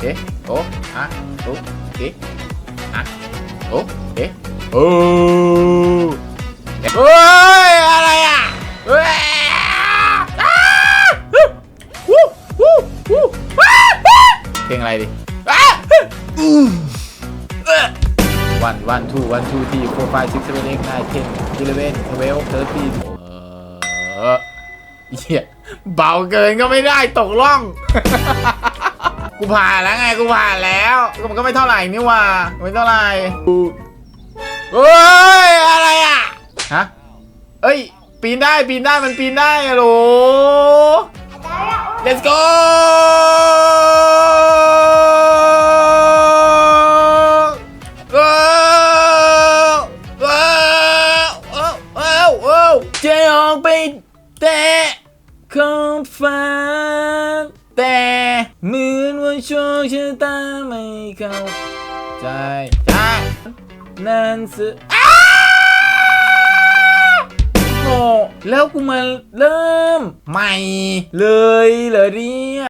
เอ๊ะโอ้อะโอ้เอ๊ะอะโอ้เอ๊ะโอ้เฮ้ยอะไรอะเฮ้ยเพลงอะไรดิอ้าอืมเอ้อ one one two one two three four five six seven eight nine ten eleven twelve thirteen เออเหี้ยเบาเกินก็ไม่ได้ตกล่อง กูผ่านแล้วไงกูผ่านแล้วมันก็ไม่เท่าไหร่นี่ว่าไม่เท่าไหร่เฮ้ยอะไรอะฮะเอ้ย ปีนได้ปีนได้มันปีนได้อะโหล let's go จะออกไปแต่ของฟ้าแต่มือ โชคชะตาไม่เข้าใจใช่นั่นสิอ้าโง่แล้วกูมาเริ่มใหม่เลยเหรอเนี่ย